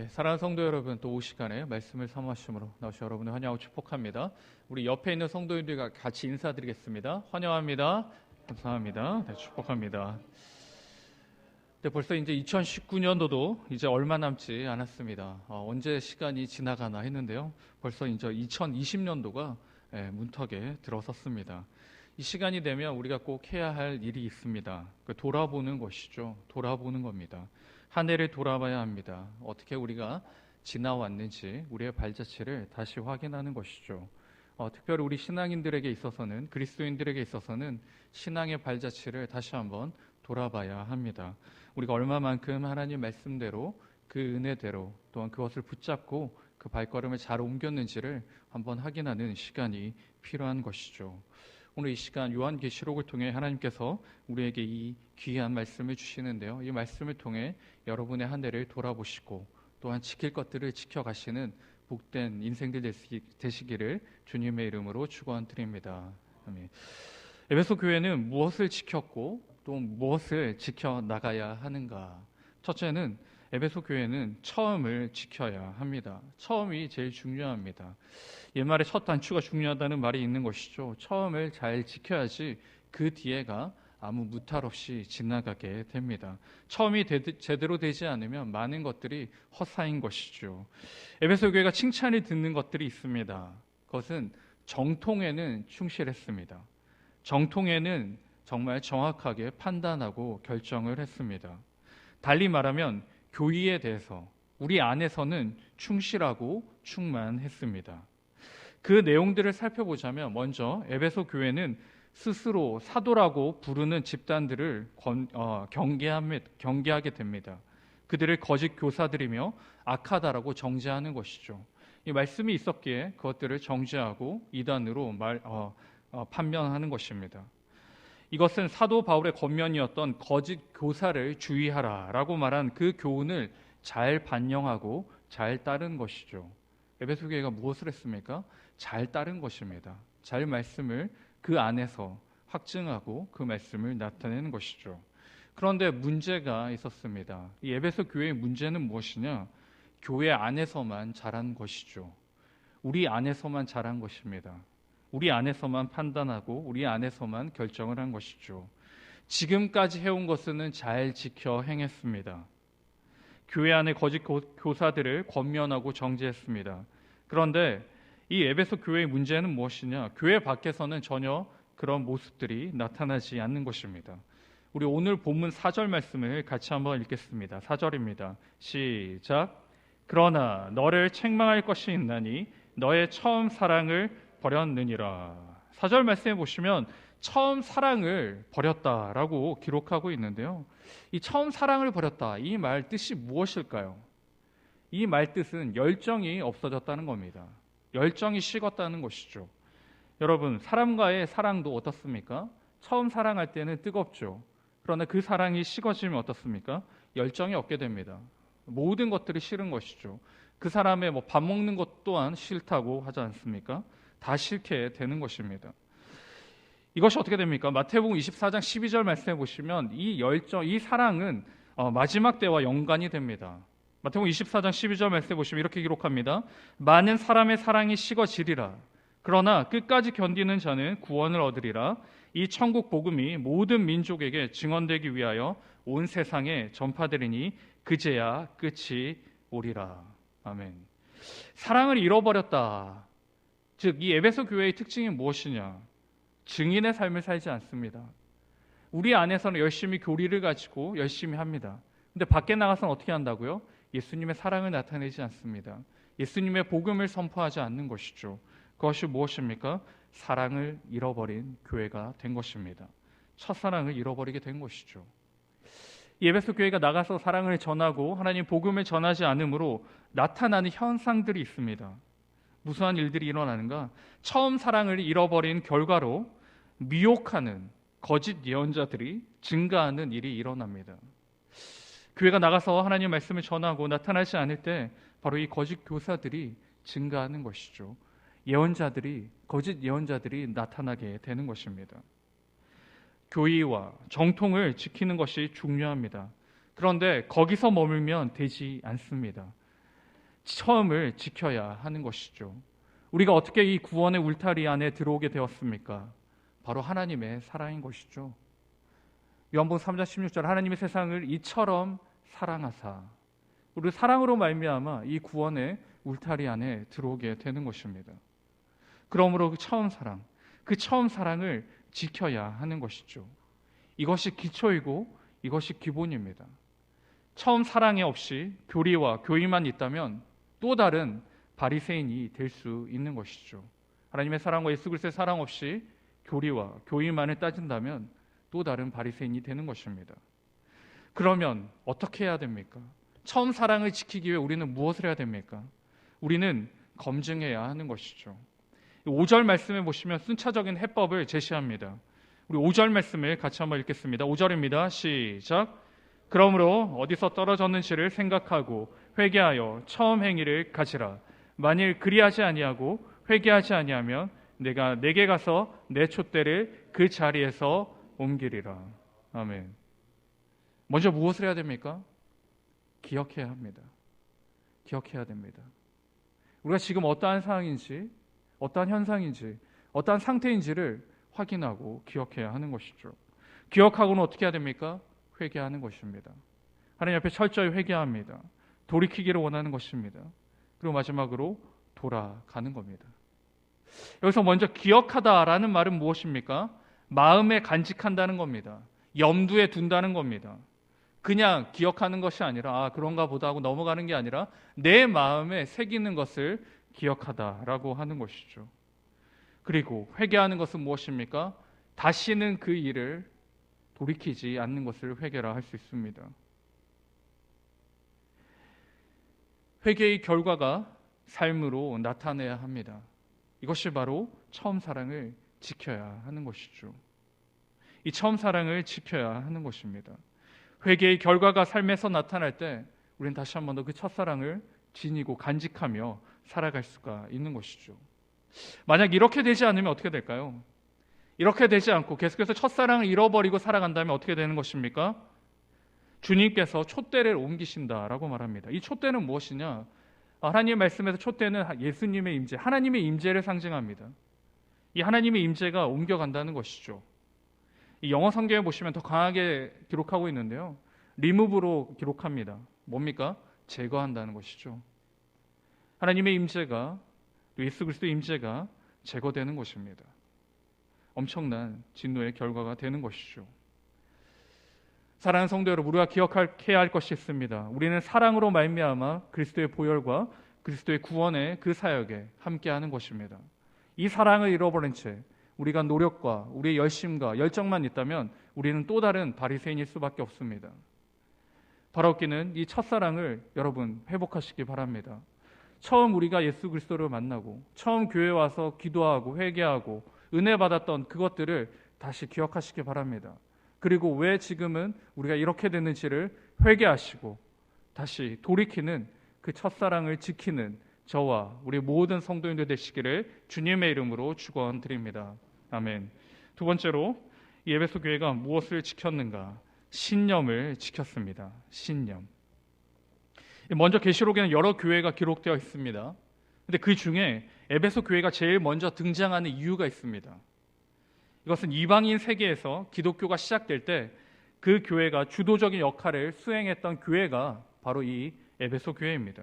네, 사랑하는 성도 여러분, 또이 시간에 말씀을 사모하심으로 나오신 여러분을 환영하고 축복합니다. 우리 옆에 있는 성도님들과 같이 인사드리겠습니다. 환영합니다. 감사합니다. 네, 축복합니다. 네, 벌써 이제 2019년도도 이제 얼마 남지 않았습니다. 어, 언제 시간이 지나가나 했는데요. 벌써 이제 2020년도가 예, 문턱에 들어섰습니다. 이 시간이 되면 우리가 꼭 해야 할 일이 있습니다. 그 돌아보는 것이죠. 돌아보는 겁니다. 한 해를 돌아봐야 합니다. 어떻게 우리가 지나왔는지 우리의 발자취를 다시 확인하는 것이죠. 어, 특별히 우리 신앙인들에게 있어서는 그리스도인들에게 있어서는 신앙의 발자취를 다시 한번 돌아봐야 합니다. 우리가 얼마만큼 하나님 말씀대로 그 은혜대로 또한 그것을 붙잡고 그 발걸음을 잘 옮겼는지를 한번 확인하는 시간이 필요한 것이죠. 오늘 이 시간 요한계시록을 통해 하나님께서 우리에게 이 귀한 말씀을 주시는데요. 이 말씀을 통해 여러분의 한 해를 돌아보시고 또한 지킬 것들을 지켜가시는 복된 인생들 되시기를 주님의 이름으로 축원드립니다. 에베소 교회는 무엇을 지켰고 또 무엇을 지켜 나가야 하는가? 첫째는 에베소 교회는 처음을 지켜야 합니다. 처음이 제일 중요합니다. 옛말에 첫 단추가 중요하다는 말이 있는 것이죠. 처음을 잘 지켜야지 그 뒤에가 아무 무탈 없이 지나가게 됩니다. 처음이 되, 제대로 되지 않으면 많은 것들이 허사인 것이죠. 에베소 교회가 칭찬을 듣는 것들이 있습니다. 그것은 정통에는 충실했습니다. 정통에는 정말 정확하게 판단하고 결정을 했습니다. 달리 말하면 교의에 대해서 우리 안에서는 충실하고 충만했습니다. 그 내용들을 살펴보자면 먼저 에베소 교회는 스스로 사도라고 부르는 집단들을 어, 경계하게 됩니다. 그들을 거짓 교사들이며 악하다라고 정죄하는 것이죠. 이 말씀이 있었기에 그것들을 정죄하고 이단으로 말, 어, 어, 판명하는 것입니다. 이것은 사도 바울의 겉면이었던 거짓 교사를 주의하라라고 말한 그 교훈을 잘 반영하고 잘 따른 것이죠. 에베소 교회가 무엇을 했습니까? 잘 따른 것입니다. 잘 말씀을 그 안에서 확증하고 그 말씀을 나타내는 것이죠. 그런데 문제가 있었습니다. 이 에베소 교회의 문제는 무엇이냐? 교회 안에서만 자란 것이죠. 우리 안에서만 자란 것입니다. 우리 안에서만 판단하고 우리 안에서만 결정을 한 것이죠. 지금까지 해온 것은 잘 지켜 행했습니다. 교회 안의 거짓 교사들을 권면하고 정죄했습니다. 그런데 이 에베소 교회의 문제는 무엇이냐? 교회 밖에서는 전혀 그런 모습들이 나타나지 않는 것입니다. 우리 오늘 본문 4절 말씀을 같이 한번 읽겠습니다. 4절입니다. 시작. 그러나 너를 책망할 것이 있나니 너의 처음 사랑을 버렸느니라. 사절 말씀에 보시면 처음 사랑을 버렸다라고 기록하고 있는데요. 이 처음 사랑을 버렸다. 이 말 뜻이 무엇일까요? 이 말 뜻은 열정이 없어졌다는 겁니다. 열정이 식었다는 것이죠. 여러분, 사람과의 사랑도 어떻습니까? 처음 사랑할 때는 뜨겁죠. 그러나 그 사랑이 식어지면 어떻습니까? 열정이 없게 됩니다. 모든 것들이 싫은 것이죠. 그 사람의 뭐 밥 먹는 것 또한 싫다고 하지 않습니까? 다 싫게 되는 것입니다. 이것이 어떻게 됩니까? 마태복음 24장 12절 말씀해 보시면 이 열정, 이 사랑은 어, 마지막 때와 연관이 됩니다. 마태복음 24장 12절 말씀해 보시면 이렇게 기록합니다. 많은 사람의 사랑이 식어지리라. 그러나 끝까지 견디는 자는 구원을 얻으리라. 이 천국 복음이 모든 민족에게 증언되기 위하여 온 세상에 전파되리니 그제야 끝이 오리라. 아멘. 사랑을 잃어버렸다. 즉, 이 에베소 교회의 특징이 무엇이냐? 증인의 삶을 살지 않습니다. 우리 안에서는 열심히 교리를 가지고 열심히 합니다. 근데 밖에 나가서는 어떻게 한다고요? 예수님의 사랑을 나타내지 않습니다. 예수님의 복음을 선포하지 않는 것이죠. 그것이 무엇입니까? 사랑을 잃어버린 교회가 된 것입니다. 첫사랑을 잃어버리게 된 것이죠. 예배소 교회가 나가서 사랑을 전하고 하나님 복음을 전하지 않으므로 나타나는 현상들이 있습니다. 무수한 일들이 일어나는가? 처음 사랑을 잃어버린 결과로 미혹하는 거짓 예언자들이 증가하는 일이 일어납니다. 교회가 나가서 하나님 말씀을 전하고 나타나지 않을 때 바로 이 거짓 교사들이 증가하는 것이죠. 예언자들이 거짓 예언자들이 나타나게 되는 것입니다. 교의와 정통을 지키는 것이 중요합니다. 그런데 거기서 머물면 되지 않습니다. 처음을 지켜야 하는 것이죠. 우리가 어떻게 이 구원의 울타리 안에 들어오게 되었습니까? 바로 하나님의 사랑인 것이죠. 요한복음 3장 16절 하나님의 세상을 이처럼 사랑하사 우리 사랑으로 말미암아 이 구원의 울타리 안에 들어오게 되는 것입니다. 그러므로 그 처음 사랑, 그 처음 사랑을 지켜야 하는 것이죠. 이것이 기초이고 이것이 기본입니다. 처음 사랑이 없이 교리와 교의만 있다면 또 다른 바리새인이 될 수 있는 것이죠. 하나님의 사랑과 예수 그리스도의 사랑 없이 교리와 교의만을 따진다면 또 다른 바리새인이 되는 것입니다. 그러면 어떻게 해야 됩니까? 처음 사랑을 지키기 위해 우리는 무엇을 해야 됩니까? 우리는 검증해야 하는 것이죠. 5절 말씀에 보시면 순차적인 해법을 제시합니다. 우리 5절 말씀을 같이 한번 읽겠습니다. 5절입니다. 시작. 그러므로 어디서 떨어졌는지를 생각하고 회개하여 처음 행위를 가지라. 만일 그리하지 아니하고 회개하지 아니하면 내가 내게 가서 내 촛대를 그 자리에서 옮기리라. 아멘. 먼저 무엇을 해야 됩니까? 기억해야 합니다. 기억해야 됩니다. 우리가 지금 어떠한 상황인지, 어떠한 현상인지, 어떠한 상태인지를 확인하고 기억해야 하는 것이죠. 기억하고는 어떻게 해야 됩니까? 회개하는 것입니다. 하나님 앞에 철저히 회개합니다. 돌이키기를 원하는 것입니다. 그리고 마지막으로 돌아가는 겁니다. 여기서 먼저 기억하다라는 말은 무엇입니까? 마음에 간직한다는 겁니다. 염두에 둔다는 겁니다. 그냥 기억하는 것이 아니라 아 그런가 보다 하고 넘어가는 게 아니라 내 마음에 새기는 것을 기억하다라고 하는 것이죠. 그리고 회개하는 것은 무엇입니까? 다시는 그 일을 돌이키지 않는 것을 회개라 할 수 있습니다. 회개의 결과가 삶으로 나타내야 합니다. 이것이 바로 처음 사랑을 지켜야 하는 것이죠. 이 처음 사랑을 지켜야 하는 것입니다. 회개의 결과가 삶에서 나타날 때 우리는 다시 한 번 더 그 첫사랑을 지니고 간직하며 살아갈 수가 있는 것이죠. 만약 이렇게 되지 않으면 어떻게 될까요? 이렇게 되지 않고 계속해서 첫사랑을 잃어버리고 살아간다면 어떻게 되는 것입니까? 주님께서 촛대를 옮기신다라고 말합니다. 이 촛대는 무엇이냐? 하나님의 말씀에서 촛대는 예수님의 임재, 하나님의 임재를 상징합니다. 이 하나님의 임재가 옮겨간다는 것이죠. 이 영어 성경에 보시면 더 강하게 기록하고 있는데요. 리무브로 기록합니다. 뭡니까? 제거한다는 것이죠. 하나님의 임재가 예수 그리스도의 임재가 제거되는 것입니다. 엄청난 진노의 결과가 되는 것이죠. 사랑하는 성도 여러분, 우리가 기억해야 할 것이 있습니다. 우리는 사랑으로 말미암아 그리스도의 보혈과 그리스도의 구원의 그 사역에 함께하는 것입니다. 이 사랑을 잃어버린 채 우리가 노력과 우리의 열심과 열정만 있다면 우리는 또 다른 바리새인일 수밖에 없습니다. 바라옵기는 이 첫사랑을 여러분 회복하시기 바랍니다. 처음 우리가 예수 그리스도를 만나고 처음 교회 와서 기도하고 회개하고 은혜 받았던 그것들을 다시 기억하시기 바랍니다. 그리고 왜 지금은 우리가 이렇게 됐는지를 회개하시고 다시 돌이키는 그 첫사랑을 지키는 저와 우리 모든 성도인들 되시기를 주님의 이름으로 축원드립니다. 아멘. 두 번째로 예배소 교회가 무엇을 지켰는가? 신념을 지켰습니다. 신념. 먼저 계시록에는 여러 교회가 기록되어 있습니다. 근데 그 중에 에베소 교회가 제일 먼저 등장하는 이유가 있습니다. 이것은 이방인 세계에서 기독교가 시작될 때 그 교회가 주도적인 역할을 수행했던 교회가 바로 이 에베소 교회입니다.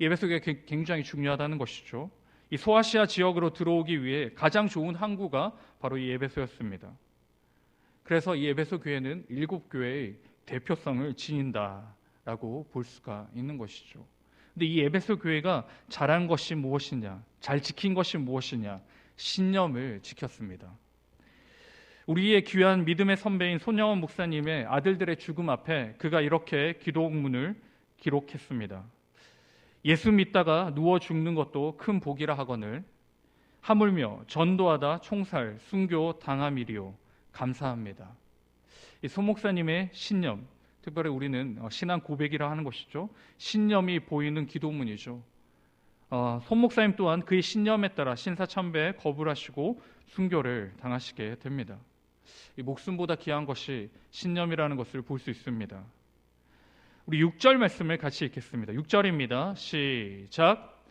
에베소 교회가 굉장히 중요하다는 것이죠. 이 소아시아 지역으로 들어오기 위해 가장 좋은 항구가 바로 이 에베소였습니다. 그래서 이 에베소 교회는 일곱 교회의 대표성을 지닌다라고 볼 수가 있는 것이죠. 근데 이 에베소 교회가 잘한 것이 무엇이냐? 잘 지킨 것이 무엇이냐? 신념을 지켰습니다. 우리의 귀한 믿음의 선배인 손영원 목사님의 아들들의 죽음 앞에 그가 이렇게 기도문을 기록했습니다. 예수 믿다가 누워 죽는 것도 큰 복이라 하거늘 하물며 전도하다 총살 순교 당함이리요 감사합니다. 이 소목사님의 신념, 특별히 우리는 어, 신앙 고백이라 하는 것이죠. 신념이 보이는 기도문이죠. 어, 손 목사님 또한 그의 신념에 따라 신사참배에 거부하시고 순교를 당하시게 됩니다. 이 목숨보다 귀한 것이 신념이라는 것을 볼 수 있습니다. 우리 6절 말씀을 같이 읽겠습니다. 6절입니다. 시작.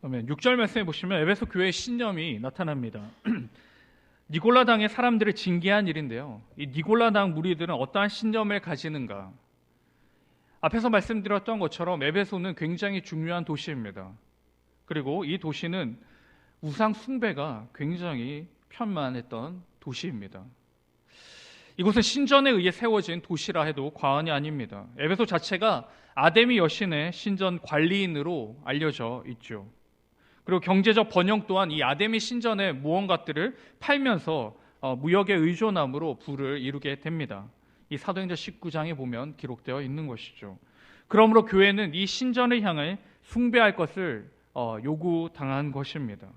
그러면 6절 말씀에 보시면 에베소 교회의 신념이 나타납니다. 니골라 당의 사람들을 징계한 일인데요. 이 니골라 당 무리들은 어떠한 신념을 가지는가? 앞에서 말씀드렸던 것처럼 에베소는 굉장히 중요한 도시입니다. 그리고 이 도시는 우상 숭배가 굉장히 편만했던 도시입니다. 이곳은 신전에 의해 세워진 도시라 해도 과언이 아닙니다. 에베소 자체가 아데미 여신의 신전 관리인으로 알려져 있죠. 그리고 경제적 번영 또한 이 아데미 신전의 무언가들을 팔면서 어, 무역의 의존함으로 부를 이루게 됩니다. 이 사도행전 19장에 보면 기록되어 있는 것이죠. 그러므로 교회는 이 신전을 향해 숭배할 것을 어, 요구당한 것입니다.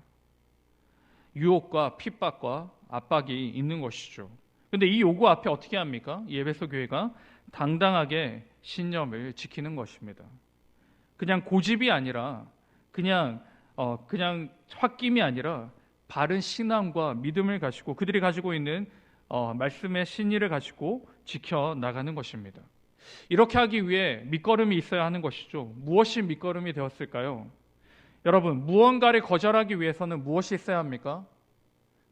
유혹과 핍박과 압박이 있는 것이죠. 근데 이 요구 앞에 어떻게 합니까? 예배소 교회가 당당하게 신념을 지키는 것입니다. 그냥 고집이 아니라 그냥 어, 그냥 홧김이 아니라 바른 신앙과 믿음을 가지고 그들이 가지고 있는 어, 말씀의 신의를 가지고 지켜 나가는 것입니다. 이렇게 하기 위해 밑거름이 있어야 하는 것이죠. 무엇이 밑거름이 되었을까요? 여러분, 무언가를 거절하기 위해서는 무엇이 있어야 합니까?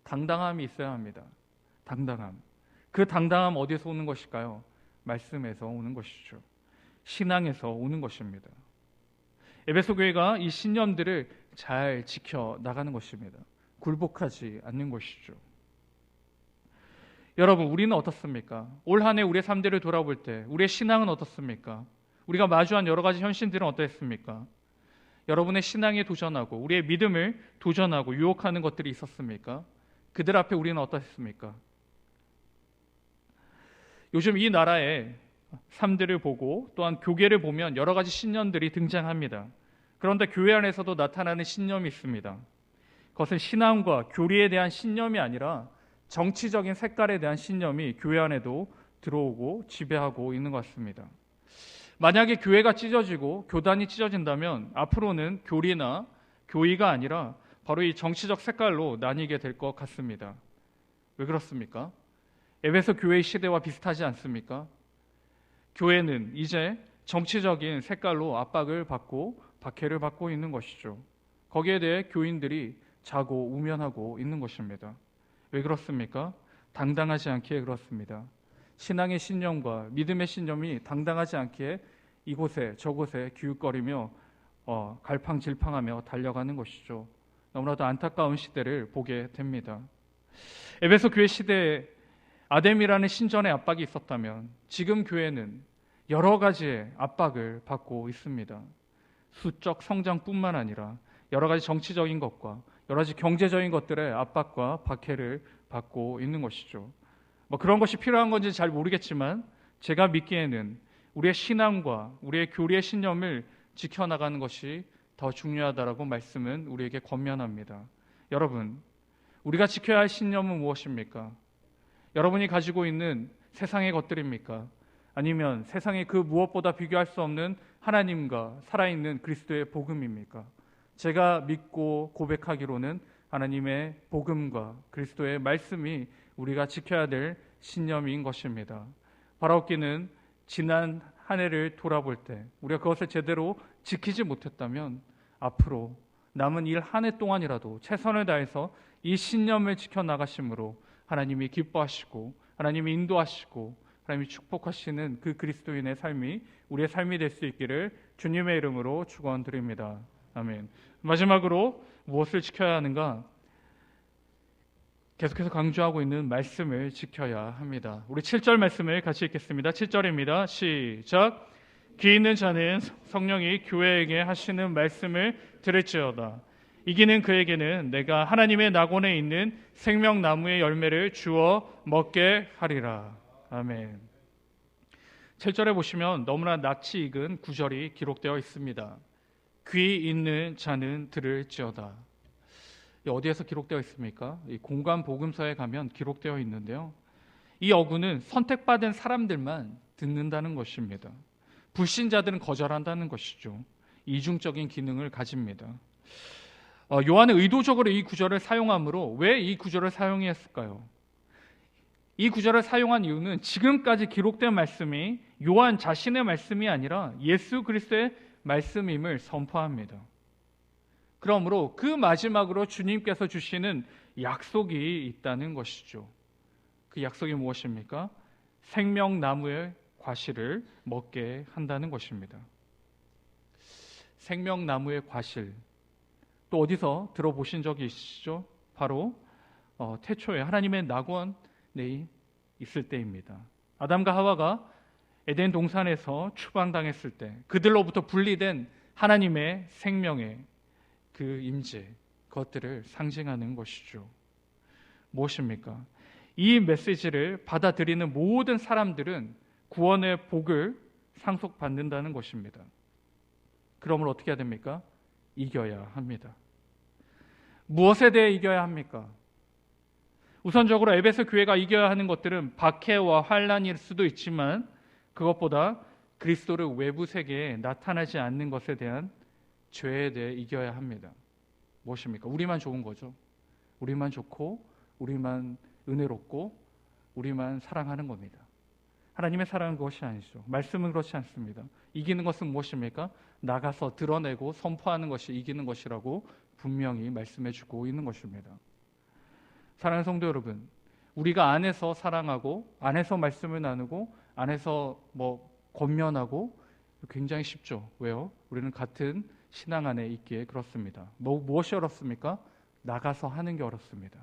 당당함이 있어야 합니다. 당당함. 그 당당함 어디서 오는 것일까요? 말씀에서 오는 것이죠. 신앙에서 오는 것입니다. 에베소 교회가 이 신념들을 잘 지켜 나가는 것입니다. 굴복하지 않는 것이죠. 여러분, 우리는 어떻습니까? 올 한 해 우리의 삶들을 돌아볼 때 우리의 신앙은 어떻습니까? 우리가 마주한 여러 가지 현실들은 어떠했습니까? 여러분의 신앙에 도전하고 우리의 믿음을 도전하고 유혹하는 것들이 있었습니까? 그들 앞에 우리는 어떠했습니까? 요즘 이 나라의 삶들을 보고 또한 교계를 보면 여러 가지 신념들이 등장합니다. 그런데 교회 안에서도 나타나는 신념이 있습니다. 그것은 신앙과 교리에 대한 신념이 아니라 정치적인 색깔에 대한 신념이 교회 안에도 들어오고 지배하고 있는 것 같습니다. 만약에 교회가 찢어지고 교단이 찢어진다면 앞으로는 교리나 교의가 아니라 바로 이 정치적 색깔로 나뉘게 될 것 같습니다. 왜 그렇습니까? 에베소 교회 시대와 비슷하지 않습니까? 교회는 이제 정치적인 색깔로 압박을 받고 박해를 받고 있는 것이죠. 거기에 대해 교인들이 자고 우면하고 있는 것입니다. 왜 그렇습니까? 당당하지 않기에 그렇습니다. 신앙의 신념과 믿음의 신념이 당당하지 않기에 이곳에 저곳에 기웃거리며 어, 갈팡질팡하며 달려가는 것이죠. 너무나도 안타까운 시대를 보게 됩니다. 에베소 교회 시대에 아뎀이라는 신전의 압박이 있었다면 지금 교회는 여러 가지의 압박을 받고 있습니다. 수적 성장뿐만 아니라 여러 가지 정치적인 것과 여러 가지 경제적인 것들의 압박과 박해를 받고 있는 것이죠. 뭐 그런 것이 필요한 건지 잘 모르겠지만 제가 믿기에는 우리의 신앙과 우리의 교리의 신념을 지켜나가는 것이 더 중요하다라고 말씀은 우리에게 권면합니다. 여러분, 우리가 지켜야 할 신념은 무엇입니까? 여러분이 가지고 있는 세상의 것들입니까? 아니면 세상의 그 무엇보다 비교할 수 없는 하나님과 살아있는 그리스도의 복음입니까? 제가 믿고 고백하기로는 하나님의 복음과 그리스도의 말씀이 우리가 지켜야 될 신념인 것입니다. 바라옵기는 지난 한 해를 돌아볼 때 우리가 그것을 제대로 지키지 못했다면 앞으로 남은 일 한 해 동안이라도 최선을 다해서 이 신념을 지켜 나가심으로 하나님이 기뻐하시고 하나님이 인도하시고 하나님이 축복하시는 그 그리스도인의 삶이 우리의 삶이 될 수 있기를 주님의 이름으로 축원드립니다. 아멘. 마지막으로 무엇을 지켜야 하는가? 계속해서 강조하고 있는 말씀을 지켜야 합니다. 우리 7절 말씀을 같이 읽겠습니다. 7절입니다. 시작. 귀 있는 자는 성령이 교회에게 하시는 말씀을 들을지어다. 이기는 그에게는 내가 하나님의 낙원에 있는 생명나무의 열매를 주어 먹게 하리라. 아멘. 7절에 보시면 너무나 낯이 익은 구절이 기록되어 있습니다. 귀 있는 자는 들을지어다. 어디에서 기록되어 있습니까? 공간 복음서에 가면 기록되어 있는데요. 이 어구는 선택받은 사람들만 듣는다는 것입니다. 불신자들은 거절한다는 것이죠. 이중적인 기능을 가집니다. 어, 요한은 의도적으로 이 구절을 사용함으로 왜 이 구절을 사용했을까요? 이 구절을 사용한 이유는 지금까지 기록된 말씀이 요한 자신의 말씀이 아니라 예수 그리스도의 말씀임을 선포합니다. 그러므로 그 마지막으로 주님께서 주시는 약속이 있다는 것이죠. 그 약속이 무엇입니까? 생명나무의 과실을 먹게 한다는 것입니다. 생명나무의 과실. 또 어디서 들어보신 적이 있으시죠? 바로 어, 태초에 하나님의 낙원 에 있을 때입니다. 아담과 하와가 에덴 동산에서 추방당했을 때 그들로부터 분리된 하나님의 생명의 그 임재 그것들을 상징하는 것이죠. 무엇입니까? 이 메시지를 받아들이는 모든 사람들은 구원의 복을 상속받는다는 것입니다. 그러면 어떻게 해야 됩니까? 이겨야 합니다. 무엇에 대해 이겨야 합니까? 우선적으로 에베소 교회가 이겨야 하는 것들은 박해와 환란일 수도 있지만 그것보다 그리스도를 외부 세계에 나타나지 않는 것에 대한 죄에 대해 이겨야 합니다. 무엇입니까? 우리만 좋은 거죠. 우리만 좋고 우리만 은혜롭고 우리만 사랑하는 겁니다. 하나님의 사랑은 그것이 아니죠. 말씀은 그렇지 않습니다. 이기는 것은 무엇입니까? 나가서 드러내고 선포하는 것이 이기는 것이라고 분명히 말씀해 주고 있는 것입니다. 사랑하는 성도 여러분, 우리가 안에서 사랑하고 안에서 말씀을 나누고 안에서 뭐 권면하고 굉장히 쉽죠. 왜요? 우리는 같은 신앙 안에 있기에 그렇습니다. 뭐, 무엇이 어렵습니까? 나가서 하는 게 어렵습니다.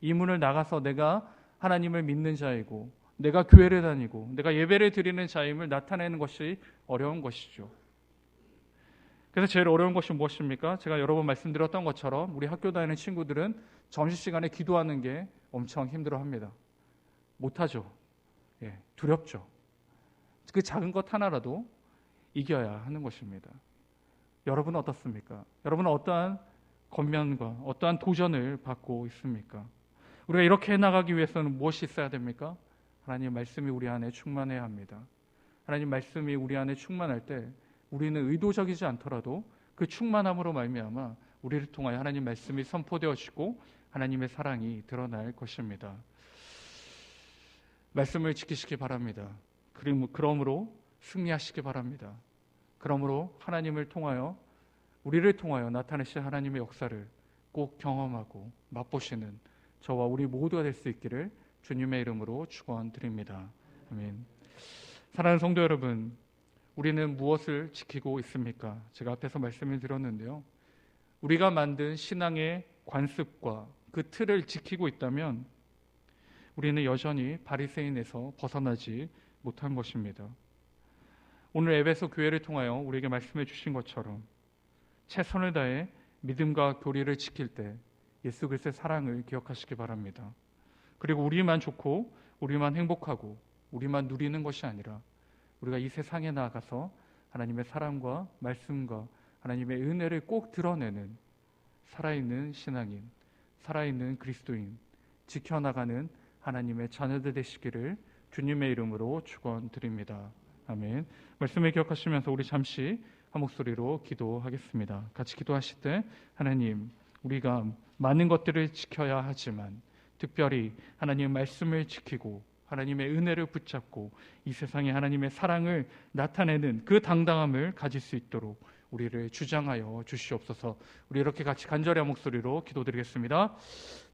이 문을 나가서 내가 하나님을 믿는 자이고 내가 교회를 다니고 내가 예배를 드리는 자임을 나타내는 것이 어려운 것이죠. 그래서 제일 어려운 것이 무엇입니까? 제가 여러 번 말씀드렸던 것처럼 우리 학교 다니는 친구들은 점심시간에 기도하는 게 엄청 힘들어 합니다. 못하죠. 예, 두렵죠. 그 작은 것 하나라도 이겨야 하는 것입니다. 여러분은 어떻습니까? 여러분은 어떠한 권면과 어떠한 도전을 받고 있습니까? 우리가 이렇게 나가기 위해서는 무엇이 있어야 됩니까? 하나님 말씀이 우리 안에 충만해야 합니다. 하나님 말씀이 우리 안에 충만할 때 우리는 의도적이지 않더라도 그 충만함으로 말미암아 우리를 통하여 하나님 말씀이 선포되어지고 하나님의 사랑이 드러날 것입니다. 말씀을 지키시기 바랍니다. 그러므로 승리하시기 바랍니다. 그러므로 하나님을 통하여 우리를 통하여 나타내실 하나님의 역사를 꼭 경험하고 맛보시는 저와 우리 모두가 될 수 있기를 주님의 이름으로 축원드립니다. 아멘. 사랑하는 성도 여러분, 우리는 무엇을 지키고 있습니까? 제가 앞에서 말씀을 드렸는데요. 우리가 만든 신앙의 관습과 그 틀을 지키고 있다면 우리는 여전히 바리새인에서 벗어나지 못한 것입니다. 오늘 에베소 교회를 통하여 우리에게 말씀해 주신 것처럼 최선을 다해 믿음과 교리를 지킬 때 예수 그리스도의 사랑을 기억하시기 바랍니다. 그리고 우리만 좋고 우리만 행복하고 우리만 누리는 것이 아니라 우리가 이 세상에 나가서 하나님의 사랑과 말씀과 하나님의 은혜를 꼭 드러내는 살아있는 신앙인, 살아있는 그리스도인, 지켜나가는 하나님의 자녀들 되시기를 주님의 이름으로 축원드립니다. 아멘. 말씀을 기억하시면서 우리 잠시 한 목소리로 기도하겠습니다. 같이 기도하실 때 하나님 우리가 많은 것들을 지켜야 하지만 특별히 하나님의 말씀을 지키고 하나님의 은혜를 붙잡고 이 세상에 하나님의 사랑을 나타내는 그 당당함을 가질 수 있도록 우리를 주장하여 주시옵소서. 우리 이렇게 같이 간절한 목소리로 기도드리겠습니다.